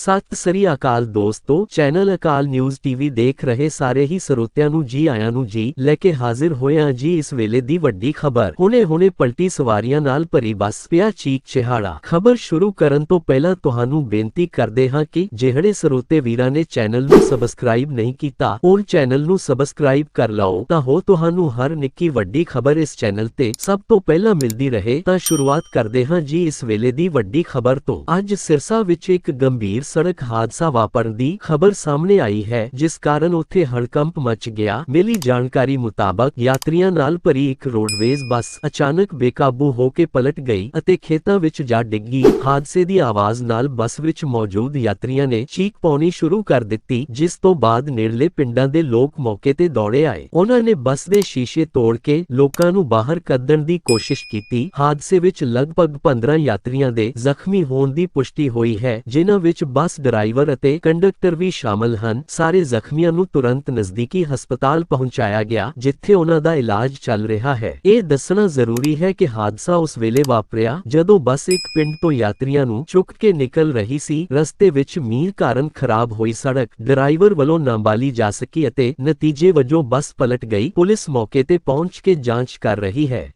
ਸਤਿ ਸ੍ਰੀ ਅਕਾਲ ਦੋਸਤੋ, ਚੈਨਲ ਅਕਾਲ news TV ਦੇਖ ਰਹੇ ਸਾਰੇ ਹੀ ਸਰੋਤਿਆਂ ਨੂੰ ਜੀ ਆਇਆਂ ਨੂੰ ਜੀ ਲੈ ਕੇ ਹਾਜ਼ਰ ਹੋਇਆ ਜੀ ਇਸ ਵੇਲੇ ਦੀ ਵੱਡੀ ਖਬਰ। ਹੁਣੇ ਹੁਣੇ ਪਲਟੀ ਸਵਾਰੀਆਂ ਨਾਲ ਭਰੀ ਬੱਸ ਪਿਆ ਚੀਕ ਚਿਹਾੜਾ। ਖਬਰ ਸ਼ੁਰੂ ਕਰਨ ਤੋਂ ਪਹਿਲਾਂ ਤੁਹਾਨੂੰ ਬੇਨਤੀ ਕਰਦੇ ਹਾਂ ਕਿ ਜਿਹੜੇ ਸਰੋਤੇ ਵੀਰਾਂ ਨੇ ਚੈਨਲ ਨੂੰ ਸਬਸਕ੍ਰਾਈਬ ਨਹੀਂ ਕੀਤਾ, ਉਹ ਚੈਨਲ ਨੂੰ ਸਬਸਕ੍ਰਾਈਬ ਕਰ ਲਓ। ਤਾਂ ਹੋ ਤੁਹਾਨੂੰ ਹਰ ਨਿੱਕੀ ਵੱਡੀ ਖਬਰ ਇਸ ਚੈਨਲ ਤੇ ਸਭ ਤੋਂ ਪਹਿਲਾਂ ਮਿਲਦੀ ਰਹੇ, ਤਾਂ ਸ਼ੁਰੂਆਤ ਕਰਦੇ ਹਾਂ ਜੀ ਇਸ ਵੇਲੇ ਦੀ ਵੱਡੀ ਖਬਰ ਤੋਂ। ਅੱਜ ਸਿਰਸਾ ਵਿੱਚ ਇੱਕ ਗੰਭੀਰ ਸੜਕ ਹਾਦਸਾ ਵਾਪਰਨ ਦੀ ਖਬਰ ਸਾਹਮਣੇ ਆਈ ਹੈ, ਜਿਸ ਕਾਰਨ ਉੱਥੇ ਹੜਕੰਪ ਮਚ ਗਿਆ। ਮਿਲੀ ਜਾਣਕਾਰੀ ਮੁਤਾਬਕ ਯਾਤਰੀਆਂ ਨਾਲ ਭਰੀ ਇੱਕ ਰੋਡਵੇਜ਼ ਬੱਸ ਅਚਾਨਕ ਬੇਕਾਬੂ ਹੋ ਕੇ ਪਲਟ ਗਈ ਅਤੇ ਖੇਤਾਂ ਵਿੱਚ ਜਾ ਡਿੱਗੀ। ਹਾਦਸੇ ਦੀ ਆਵਾਜ਼ ਨਾਲ ਬੱਸ ਵਿੱਚ ਮੌਜੂਦ ਯਾਤਰੀਆਂ ਨੇ ਚੀਕ ਪਾਉਣੀ ਸ਼ੁਰੂ ਕਰ ਦਿੱਤੀ, ਜਿਸ ਤੋਂ ਬਾਅਦ ਨੇੜਲੇ ਪਿੰਡਾਂ ਦੇ ਲੋਕ ਮੌਕੇ ਤੇ ਦੌੜੇ ਆਏ। ਉਹਨਾਂ ਨੇ ਬੱਸ ਦੇ ਸ਼ੀਸ਼ੇ ਤੋੜ ਕੇ ਲੋਕਾਂ ਨੂੰ ਬਾਹਰ ਕੱਢਣ ਦੀ ਕੋਸ਼ਿਸ਼ ਕੀਤੀ। ਹਾਦਸੇ ਵਿੱਚ ਲਗਭਗ 15 ਯਾਤਰੀਆਂ ਦੇ ਜ਼ਖਮੀ ਹੋਣ ਦੀ ਪੁਸ਼ਟੀ ਹੋਈ ਹੈ, ਜਿਨ੍ਹਾਂ ਵਿੱਚ ਬੱਸ ਡਰਾਈਵਰ ਅਤੇ ਕੰਡਕਟਰ ਵੀ ਸ਼ਾਮਲ ਹਨ। ਸਾਰੇ ਜ਼ਖਮੀਆਂ ਨੂੰ ਤੁਰੰਤ ਨਜ਼ਦੀਕੀ ਹਸਪਤਾਲ ਪਹੁੰਚਾਇਆ ਗਿਆ, ਜਿੱਥੇ ਉਹਨਾਂ ਦਾ ਇਲਾਜ ਚੱਲ ਰਿਹਾ ਹੈ। ਇਹ ਦੱਸਣਾ ਜ਼ਰੂਰੀ ਹੈ ਕਿ ਹਾਦਸਾ ਉਸ ਵੇਲੇ ਵਾਪਰਿਆ, ਜਦੋਂ ਬੱਸ ਇੱਕ ਪਿੰਡ ਤੋਂ ਯਾਤਰੀਆਂ ਨੂੰ ਚੁੱਕ ਕੇ ਨਿਕਲ ਰਹੀ ਸੀ। ਰਸਤੇ ਵਿੱਚ ਮੀਂਹ ਕਾਰਨ ਖਰਾਬ ਹੋਈ ਸੜਕ, ਡਰਾਈਵਰ ਵੱਲੋਂ ਨਾਬਾਲੀ ਜਾ ਸਕੀ ਅਤੇ ਨਤੀਜੇ ਵਜੋਂ ਬੱਸ ਪਲਟ ਗਈ। ਪੁਲਿਸ ਮੌਕੇ ਤੇ ਪਹੁੰਚ ਕੇ ਜਾਂਚ ਕਰ ਰਹੀ ਹੈ।